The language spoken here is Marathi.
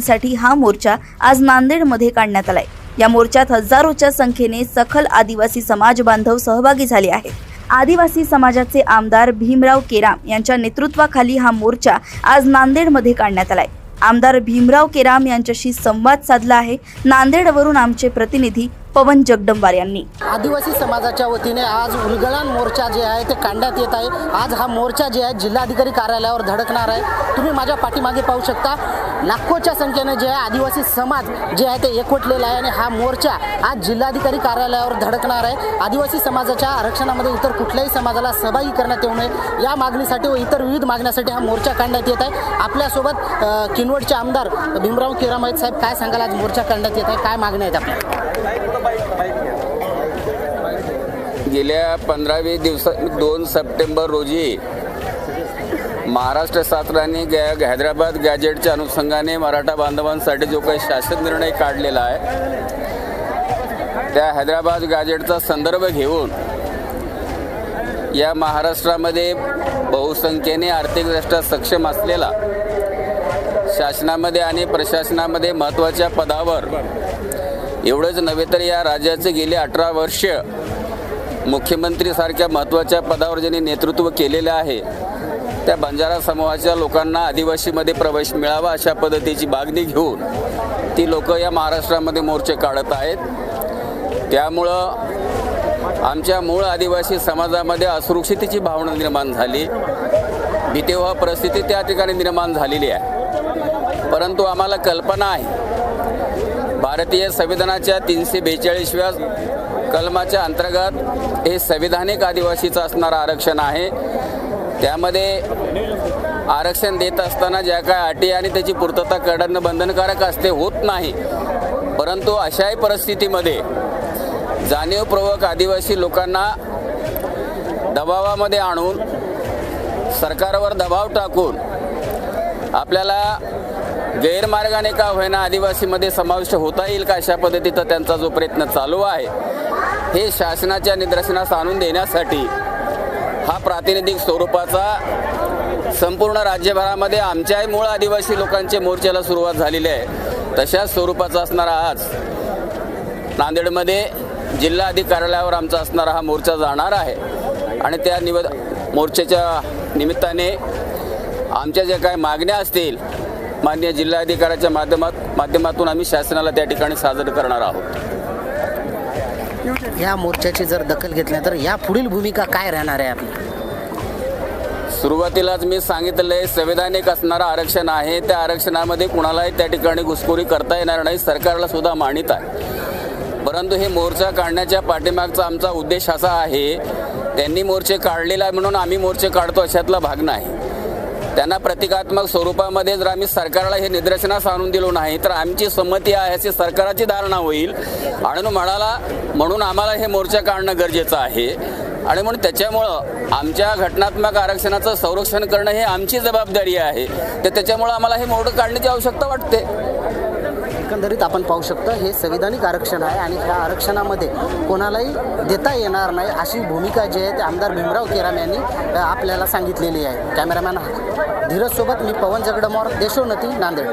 साठी हा मोर्चा आज नांदेडमध्ये काढण्यात आलाय. या मोर्चात हजारोच्या संख्येने सखल आदिवासी समाज बांधव सहभागी झाले आहेत. आदिवासी समाजाचे आमदार भीमराव केराम यांच्या नेतृत्वाखाली हा मोर्चा आज नांदेडमध्ये काढण्यात आलाय. आमदार भीमराव केराम यांच्याशी संवाद साधला आहे. नांदेडवरून आमचे प्रतिनिधी पवन जगदंबार यांनी. आदिवासी समाजाच्या वतीने आज उलगळान मोर्चा जे आहे ते काढण्यात येत आहे. आज हा मोर्चा जे आहे जिल्हाधिकारी कार्यालयावर धडकणार आहे. तुम्ही माझ्या पाठीमागे पाहू शकता लाखोच्या संख्येने जे आहे आदिवासी समाज जे आहे ते एकवटलेला आहे आणि हा मोर्चा आज जिल्हाधिकारी कार्यालयावर धडकणार आहे. आदिवासी समाजाच्या आरक्षणामध्ये इतर कुठल्याही समाजाला सहभागी करण्यात येऊ नये. या मागणीसाठी व इतर विविध मागण्यासाठी हा मोर्चा काढण्यात येत आहे. आपल्यासोबत किनवटचे आमदार भीमराव केराम साहेब काय सांगाल? आज मोर्चा काढण्यात येत आहे. काय मागण्या आहेत आपल्या? गेल्या पंधरावी दिवसात दोन सप्टेंबर रोजी महाराष्ट्र शासनाने गॅ हैदराबाद गॅजेटच्या अनुषंगाने मराठा बांधवांसाठी जो काही शासन निर्णय काढलेला आहे त्या हैदराबाद गॅजेटचा संदर्भ घेऊन या महाराष्ट्रामध्ये बहुसंख्येने आर्थिकदृष्ट्या सक्षम असलेला शासनामध्ये आणि प्रशासनामध्ये महत्त्वाच्या पदावर एवढंच नव्हे तर या राज्याचे गेले अठरा वर्ष मुख्यमंत्रीसारख्या महत्त्वाच्या पदावर ज्यांनी नेतृत्व केलेलं आहे त्या बंजारा समूहाच्या लोकांना आदिवासीमध्ये प्रवेश मिळावा अशा पद्धतीची मागणी घेऊन ती लोक या महाराष्ट्रामध्ये मोर्चे काढत आहेत. त्यामुळं आमच्या मूळ आदिवासी समाजामध्ये असुरक्षितेची भावना निर्माण झाली. भीतीवा परिस्थिती त्या ठिकाणी निर्माण झालेली आहे. परंतु आम्हाला कल्पना आहे भारतीय संविधानाच्या तीनशे बेचाळीसव्या कलमाच्या अंतर्गत हे संविधानिक आदिवासीचं असणारं आरक्षण आहे. त्यामध्ये आरक्षण देत असताना ज्या काय अटी आणि त्याची पूर्तता करणं बंधनकारक असते होत नाही. परंतु अशाही परिस्थितीमध्ये जाणीवपूर्वक आदिवासी लोकांना दबावामध्ये आणून सरकारवर दबाव टाकून आपल्याला गैरमार्गाने का होईना आदिवासीमध्ये समाविष्ट होता येईल का अशा पद्धतीचा त्यांचा जो प्रयत्न चालू आहे हे शासनाच्या निदर्शनास आणून देण्यासाठी हा प्रातिनिधिक स्वरूपाचा संपूर्ण राज्यभरामध्ये आमच्याही मूळ आदिवासी लोकांचे मोर्चाला सुरुवात झालेली आहे. तशाच स्वरूपाचा असणारा आज नांदेडमध्ये जिल्हा अधिक कार्यालयावर आमचा असणारा हा मोर्चा जाणार आहे. आणि त्या निवेद मोर्चाच्या निमित्ताने आमच्या ज्या काही मागण्या असतील मान्य जिल्हाधिकाऱ्याच्या माध्यमात माध्यमातून आम्ही शासनाला त्या ठिकाणी सादर करणार आहोत. या मोर्चाची जर दखल घेतली तर या पुढील भूमिका काय राहणार आहे आपली? सुरुवातीलाच मी सांगितलं आहे संविधानिक असणारं आरक्षण आहे. त्या आरक्षणामध्ये कुणालाही त्या ठिकाणी घुसखोरी करता येणार नाही. सरकारला सुद्धा मानित आहे. परंतु हे मोर्चा काढण्याच्या पाठीमागचा आमचा उद्देश असा आहे त्यांनी मोर्चे काढलेला आहे म्हणून आम्ही मोर्चे काढतो अशातला भाग नाही. त्यांना प्रतिकात्मक स्वरूपामध्ये जर आम्ही सरकारला हे निदर्शनास आणून दिलो नाही तर आमची संमती आहे अशी सरकाराची धारणा होईल. आणि म्हणाला म्हणून आम्हाला हे मोर्चा काढणं गरजेचं आहे. आणि म्हणून त्याच्यामुळं आमच्या घटनात्मक आरक्षणाचं संरक्षण करणं हे आमची जबाबदारी आहे. तर त्याच्यामुळं आम्हाला हे मोर्चा काढण्याची आवश्यकता वाटते. एकंदरीत आपण पाहू शकतो हे संविधानिक आरक्षण आहे आणि ह्या आरक्षणामध्ये कोणालाही देता येणार नाही अशी भूमिका जी आहे ते आमदार भीमराव केराम यांनी आपल्याला सांगितलेली आहे. कॅमेरामॅन धीरजसोबत मी पवन जगडमोर देशोन्नती नांदेड.